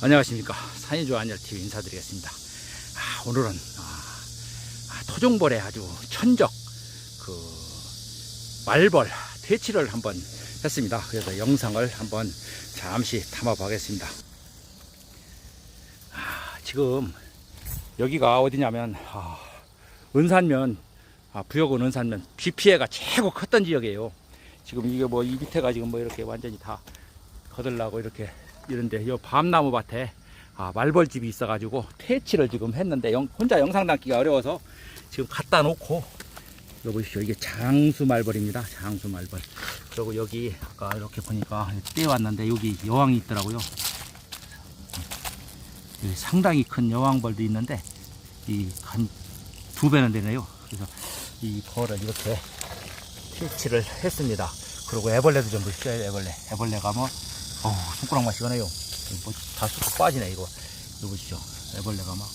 안녕하십니까. 산이조 안열TV 인사드리겠습니다. 아, 오늘은 아, 아, 토종벌의 아주 천적 그 말벌 퇴치를 한번 했습니다. 그래서 영상을 한번 잠시 담아 보겠습니다. 아, 지금 여기가 어디냐면 아, 은산면 아, 부여군 은산면 비 피해가 최고 컸던 지역이에요. 지금 이게 뭐 이 밑에가 지금 뭐 이렇게 완전히 다 거들나고 이렇게 이런데 요 밤나무 밭에 아, 말벌집이 있어가지고 퇴치를 지금 했는데 영- 혼자 영상 담기가 어려워서 지금 갖다 놓고 여기 보십시오. 이게 장수 말벌입니다. 장수 말벌. 그리고 여기 아까 이렇게 보니까 떼왔는데 여기 여왕이 있더라고요. 여기 상당히 큰 여왕벌도 있는데 이 한 두 배는 되네요. 그래서 이 벌을 이렇게 퇴치를 했습니다. 그리고 애벌레도 좀 보십시오. 애벌레. 애벌레가 뭐 어우, 손가락만 시원해요. 뭐다 쑥 빠지네, 이거. 이거 보시죠. 애벌레가 막.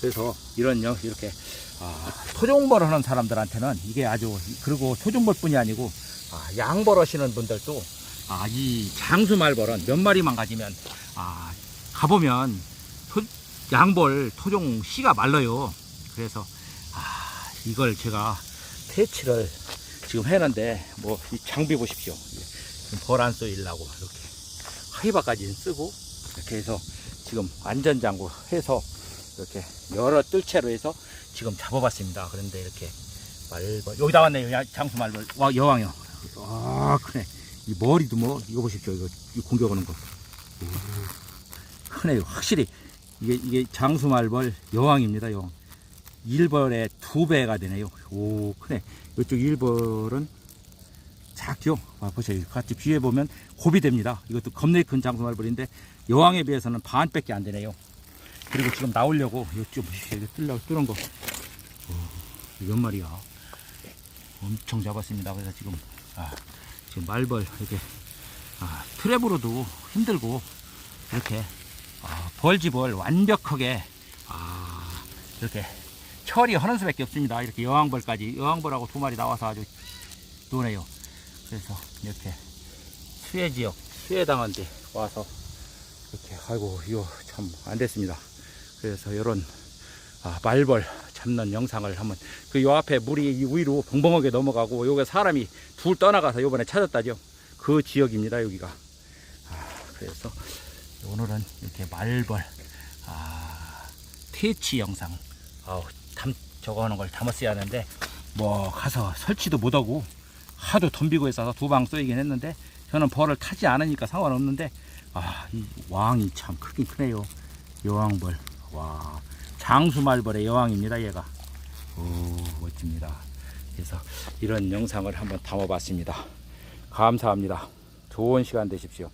그래서 이런, 요 이렇게, 아, 토종벌 하는 사람들한테는 이게 아주, 그리고 토종벌 뿐이 아니고, 아, 양벌 하시는 분들도, 아, 이 장수말벌은 몇 마리만 가지면, 아, 가보면, 토, 양벌, 토종 씨가 말라요. 그래서, 아, 이걸 제가 퇴치를 지금 해놨는데, 뭐, 이 장비 보십시오. 벌 안 쏘이려고, 이렇게. 하이바까지 쓰고 이렇게 해서 지금 안전장구 해서 이렇게 여러 뜰채로 해서 지금 잡아봤습니다. 그런데 이렇게 말벌 여기 나왔네요. 야, 장수 말벌 와 여왕이요. 아 크네. 이 머리도 뭐 이거 보십시오. 이거, 이거 공격하는 거. 오, 크네요. 확실히 이게 이게 장수 말벌 여왕입니다. 여왕. 일벌의 두 배가 되네요. 오 크네. 이쪽 일벌은 작죠? 아, 보세요. 같이 비해 보면 곱이 됩니다. 이것도 겁내 큰 장수말벌인데 여왕에 비해서는 반밖에 안 되네요. 그리고 지금 나오려고 이쪽 보십시오. 이거 뚫려 뚫은 거. 어, 이몇 마리야? 엄청 잡았습니다. 그래서 지금 아, 지금 말벌 이렇게 아, 트랩으로도 힘들고 이렇게 아, 벌집을 완벽하게 아, 이렇게 처리하는 수밖에 없습니다. 이렇게 여왕벌까지 여왕벌하고 두 마리 나와서 아주 노네요. 그래서 이렇게 수해 지역, 수해 당한 데 와서 이렇게 아이고 이거 참 안 됐습니다. 그래서 이런 아, 말벌 잡는 영상을 한번 그 요 앞에 물이 이 위로 벙벙하게 넘어가고 요게 사람이 둘 떠나가서 요번에 찾았다죠. 그 지역입니다 여기가. 아, 그래서 오늘은 이렇게 말벌 아, 퇴치 영상 아우 담 저거 하는 걸 담았어야 하는데 뭐 가서 설치도 못하고 하도 덤비고 있어서 두 방 쏘이긴 했는데 저는 벌을 타지 않으니까 상관없는데 아 이 왕이 참 크긴 크네요. 여왕벌. 와 장수말벌의 여왕입니다 얘가. 오 멋집니다. 그래서 이런 영상을 한번 담아봤습니다. 감사합니다. 좋은 시간 되십시오